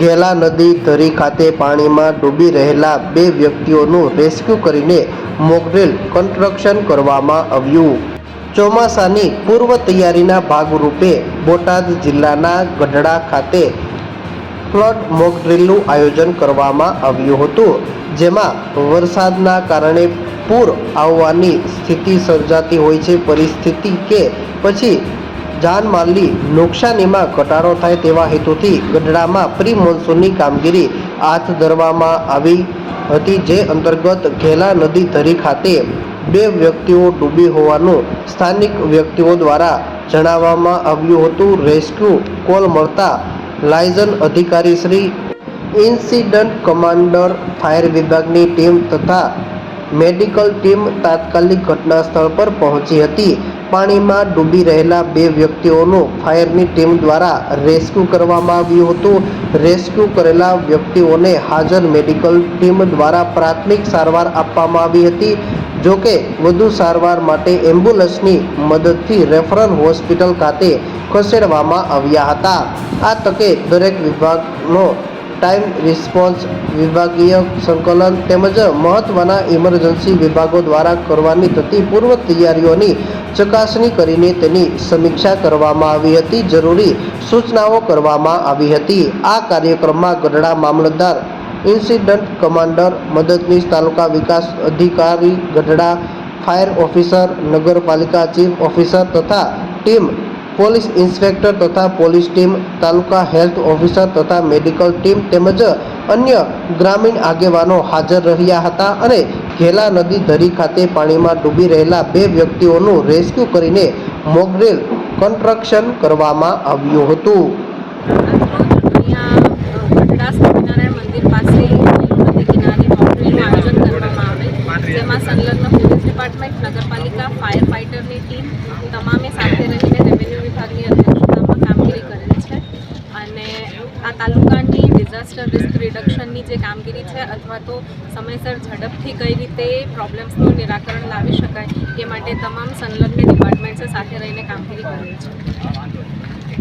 ઘેલા નદી ધરી ખાતે પાણીમાં ડૂબી રહેલા બે વ્યક્તિઓનું રેસ્ક્યુ કરીને મોકડ્રીલ કન્સ્ટ્રક્શન કરવામાં આવ્યું. ચોમાસાની પૂર્વ તૈયારીના ભાગરૂપે બોટાદ જિલ્લાના ગઢડા ખાતે ફ્લડ મોકડ્રીલનું આયોજન કરવામાં આવ્યું હતું, જેમાં વરસાદના કારણે પૂર આવવાની સ્થિતિ સર્જાતી હોય છે પરિસ્થિતિ કે પછી જાનમાલની નુકસાનીમાં ઘટાડો થાય તેવા હેતુથી ગઢડામાં પ્રી મોન્સૂનની કામગીરી હાથ ધરવામાં આવી હતી, જે અંતર્ગત ઘેલા નદી ધરી ખાતે બે વ્યક્તિઓ ડૂબી હોવાનું સ્થાનિક વ્યક્તિઓ દ્વારા જણાવવામાં આવ્યું હતું. રેસ્ક્યુ કોલ મળતા લાયઝન અધિકારી શ્રી ઇન્સિડન્ટ કમાન્ડર, ફાયર વિભાગની ટીમ તથા મેડિકલ ટીમ તાત્કાલિક ઘટના સ્થળ પર પહોંચી હતી. પાણીમાં ડૂબી રહેલા બે વ્યક્તિઓનું ફાયરની ટીમ દ્વારા રેસ્ક્યુ કરવામાં આવ્યું હતું. રેસ્ક્યુ કરેલા વ્યક્તિઓને હાજર મેડિકલ ટીમ દ્વારા પ્રાથમિક સારવાર આપવામાં આવી હતી. જોકે, વધુ સારવાર માટે એમ્બ્યુલન્સની મદદથી રેફરલ હોસ્પિટલ ખાતે ખસેડવામાં આવ્યા હતા. આ તકે દરેક વિભાગનો ટાઈમ રિસ્પોન્સ વિભાગીય સંકલન તેમજ મહત્ત્વના ઇમરજન્સી વિભાગો દ્વારા કરવાની થતી પૂર્વ તૈયારીઓની ચકાસણી કરીને તેની સમીક્ષા કરવામાં આવી હતી. જરૂરી સૂચનાઓ કરવામાં આવી હતી. આ કાર્યક્રમમાં ગઢડા મામલતદાર, ઇન્સિડન્ટ કમાન્ડર, મદદનીશ તાલુકા વિકાસ અધિકારી, ગઢડા ફાયર ઓફિસર, નગરપાલિકા ચીફ ઓફિસર તથા ટીમ, પોલીસ ઇન્સ્પેક્ટર તથા પોલીસ ટીમ, તાલુકા હેલ્થ ઓફિસર તથા મેડિકલ ટીમ તેમજ અન્ય ગ્રામીણ આગેવાનો હાજર રહ્યા હતા અને ઘેલા નદી ધરી ખાતે પાણીમાં ડૂબી રહેલા બે વ્યક્તિઓનું રેસ્ક્યુ કરીને મોગરેલ કન્સ્ટ્રક્શન કરવામાં આવ્યું હતું. મંદિર પાસે નદી કિનારે આયોજન કરવામાં આવે જેમાં ડિપાર્ટમેન્ટ નગરપાલિકા ફાયર ફાઇટરની ટીમ તમામે સાથે રહીને રેવન્યુ વિભાગની કામગીરી કરેલ છે અને આ તાલુકાની ડિઝાસ્ટર રિસ્ક રિડક્શનની જે કામગીરી છે અથવા તો સમયસર ઝડપથી કઈ રીતે પ્રોબ્લેમ્સનું નિરાકરણ લાવી શકાય એ માટે તમામ સંલગ્ન ડિપાર્ટમેન્ટ્સે સાથે રહીને કામગીરી કરે છે.